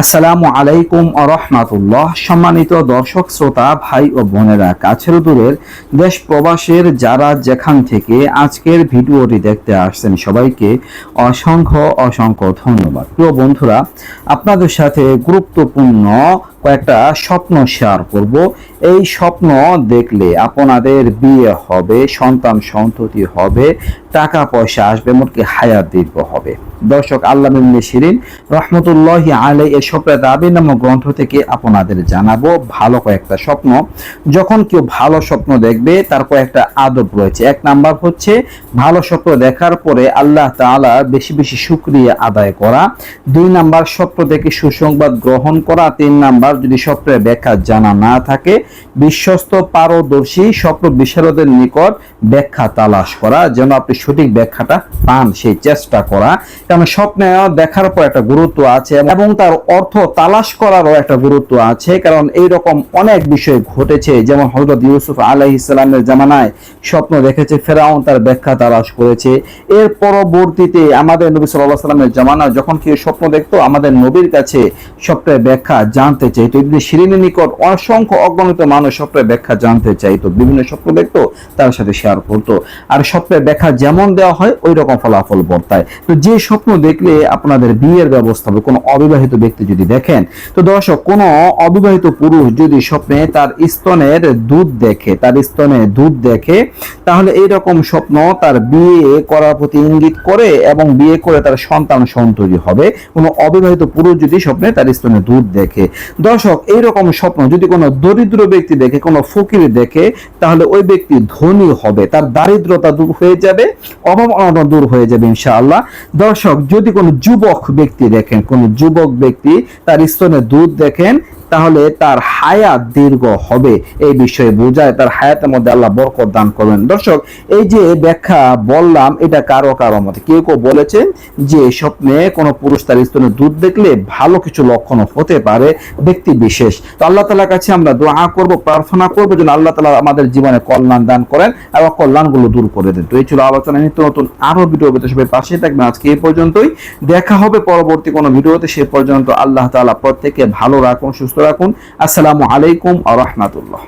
আসসালামু আলাইকুম রহমাতুল্লাহ। সম্মানিত দর্শক, শ্রোতা, ভাই ও বোনেরা, কাছের দূরের দেশ প্রবাসের যারা যেখান থেকে আজকের ভিডিওটি দেখতে আসছেন, সবাইকে অসংখ্য অসংখ্য ধন্যবাদ। প্রিয় বন্ধুরা, আপনাদের সাথে গুরুত্বপূর্ণ কয়েকটা স্বপ্ন শেয়ার করব। এই স্বপ্ন দেখলে আপনাদের বিয়ে হবে, সন্তান সন্ততি হবে, টাকা পয়সা আসবে, এমনকি হায়াত দীর্ঘ হবে। দর্শক, আল্লাহ শিরিন রহমতুল্লাহ আলাই এই স্বপ্নের দাবি নামক গ্রন্থ থেকে আপনাদের জানাব। ভালো কয়েকটা স্বপ্ন। যখন কেউ ভালো স্বপ্ন দেখবে, তার কয়েকটা আদব রয়েছে। এক নাম্বার হচ্ছে, ভালো স্বপ্ন দেখার পরে আল্লাহ তাআলা বেশি বেশি শুক্রিয়া আদায় করা। দুই নাম্বার, স্বপ্ন থেকে সুসংবাদ গ্রহণ করা। তিন নাম্বার যদি স্বপ্নের ব্যাখ্যা জানা না থাকে, বিশ্বস্ত পারদর্শী স্বপ্ন বিশারদের নিকট ব্যাখ্যা তালাশ করা, যেন আপনি সঠিক ব্যাখ্যাটা পান, সেই চেষ্টা করা। কারণ স্বপ্নে দেখার পর একটা গুরুত্ব আছে এবং তার অর্থ তালাশ করারও একটা গুরুত্ব আছে। কারণ এই রকম অনেক বিষয় ঘটেছে, যেমন হজরত ইউসুফ আলাহ ইসলামের জামানায় স্বপ্ন দেখেছে, ফেরাউন তার ব্যাখ্যা তালাশ করেছে। এর পরবর্তীতে আমাদের নবী সাল্লাহ সাল্লামের জামানায় যখন কেউ স্বপ্ন দেখতো, আমাদের নবীর কাছে স্বপ্নের ব্যাখ্যা জানতে চাইতো ইবনে শিরিনের নিকট অসংখ্য অগণিত মানুষ স্বপ্নের ব্যাখ্যা জানতে চাইতো বিভিন্ন স্বপ্ন দেখতো, তার সাথে শেয়ার করতো। আর স্বপ্নের ব্যাখ্যা যেমন দেওয়া হয় ওই রকম ফলাফল বর্তায়। তো যে স্বপ্ন দেখলে আপনাদের বিয়ের ব্যবস্থা কোনো অবিবাহিত ব্যক্তি যদি দেখেন, তো দর্শক, কোনো অবিবাহিত পুরুষ যদি স্বপ্নে তার স্তনের দুধ দেখে, তার স্তনে দুধ দেখে, তাহলে এই রকম স্বপ্ন তার বিয়ে করার প্রতি ইঙ্গিত করে এবং বিয়ে করে তার সন্তান সন্ততি হবে। কোনো অবিবাহিত পুরুষ যদি স্বপ্নে তার স্তনে দুধ দেখে। দর্শক এই রকম স্বপ্ন যদি কোনো দরিদ্র ব্যক্তি দেখে, কোনো ফকির দেখে, তাহলে ওই ব্যক্তি ধনী হবে, তার দারিদ্রতা দূর হয়ে যাবে অভাব অনটন দূর হয়ে যাবে ইনশাআল্লাহ। দর্শক, যদি কোনো যুবক ব্যক্তি দেখেন, কোনো যুবক ব্যক্তি তার স্তনে দুধ দেখেন তাহলে তার হায়াত দীর্ঘ হবে। এই বিষয়ে বোঝায় তার হায়াতের মধ্যে আল্লাহ বরকত দান করবেন। দর্শক, এই যে ব্যাখ্যা বললাম, এটা কারও কারও মতে। কেউ কেউ বলেছেন যে স্বপ্নে কোনো পুরুষ তার স্তনে দুধ দেখলে ভালো কিছু লক্ষণ হতে পারে, ব্যক্তি বিশেষ। তো আল্লাহ তালার কাছে আমরা দোয়া করব, প্রার্থনা করব যেন আল্লাহ তালা আমাদের জীবনে কল্যাণ দান করেন এবং কল্যাণগুলো দূর করে দেন। তো এই ছিল আলোচনা। নিত্য নতুন আরও ভিডিও পেতে সবাই পাশে থাকবেন। আজকে এই পর্যন্তই। দেখা হবে পরবর্তী কোনো ভিডিওতে। সে পর্যন্ত আল্লাহ তাআলা প্রত্যেককে ভালো রাখুন, সুস্থ রাখুন। আসসালামু আলাইকুম আ রহমাতুল্লাহ।